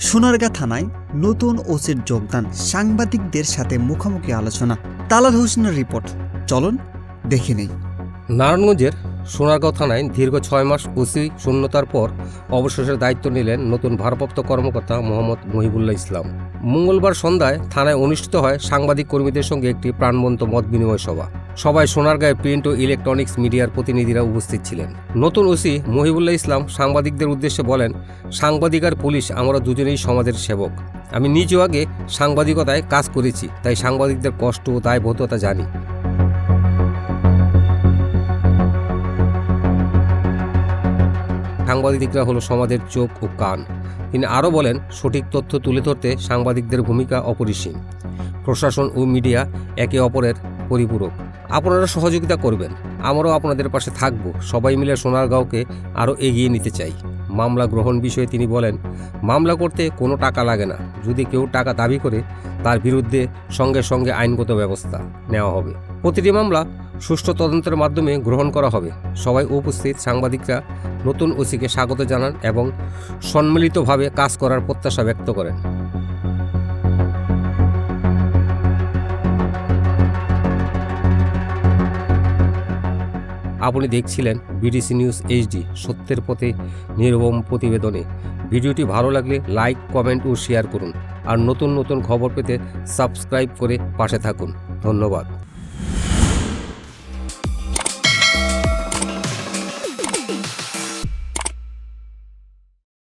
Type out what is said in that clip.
সোনারগাঁ থানায় নতুন ওসির যোগদান সাংবাদিকদের সাথে মুখোমুখি আলোচনা। তালাল হোসেনের রিপোর্ট। চলুন, দেখে নেই। নারায়ণগঞ্জের সোনারগাঁও থানায় দীর্ঘ ছয় মাস ওসি শূন্যতার পর অবশেষে দায়িত্ব নিলেন নতুন ভারপ্রাপ্ত কর্মকর্তা মোহাম্মদ মহিবুল্লাহ ইসলাম। মঙ্গলবার সন্ধ্যায় থানায় অনুষ্ঠিত হয় সাংবাদিক কর্মীদের সঙ্গে একটি প্রাণবন্ত মত বিনিময় সভা। সবাই সোনারগাঁয়ে প্রিন্ট ও ইলেকট্রনিক্স মিডিয়ার প্রতিনিধিরা উপস্থিত ছিলেন। নতুন ওসি মহিবুল্লাহ ইসলাম সাংবাদিকদের উদ্দেশ্যে বলেন, সাংবাদিক আর পুলিশ, আমরা দুজনেই সমাজের সেবক। আমি নিজেও আগে সাংবাদিকতায় কাজ করেছি, তাই সাংবাদিকদের কষ্ট ও দায়বদ্ধতা জানি। সাংবাদিকরা হলো সমাজের চোখ ও কান। তিনি আরও বলেন, সঠিক তথ্য তুলে ধরতে সাংবাদিকদের ভূমিকা অপরিসীম। প্রশাসন ও মিডিয়া একে অপরের পরিপূরক। আপনারা সহযোগিতা করবেন। আমরাও আপনাদের পাশে থাকব। সবাই মিলে সোনারগাঁওকে আরও এগিয়ে নিতে চাই। মামলা গ্রহণ বিষয়ে তিনি বলেন, মামলা করতে কোনো টাকা লাগে না। যদি কেউ টাকা দাবি করে, তার বিরুদ্ধে সঙ্গে সঙ্গে আইনগত ব্যবস্থা নেওয়া হবে। প্রতিটি মামলা সুষ্ঠু তদন্তের মাধ্যমে গ্রহণ করা হবে। সবাই উপস্থিত সাংবাদিকরা নতুন ওসিকে স্বাগত জানান এবং সম্মিলিতভাবে কাজ করার প্রত্যাশা ব্যক্ত করেন। আপনি দেখছিলেন বিডিসি নিউজ এইচডি সত্যের পথে নির্বম প্রতিবেদনে। ভিডিওটি ভালো লাগলে লাইক, কমেন্ট ও শেয়ার করুন। আর নতুন নতুন খবর পেতে সাবস্ক্রাইব করে পাশে থাকুন। ধন্যবাদ।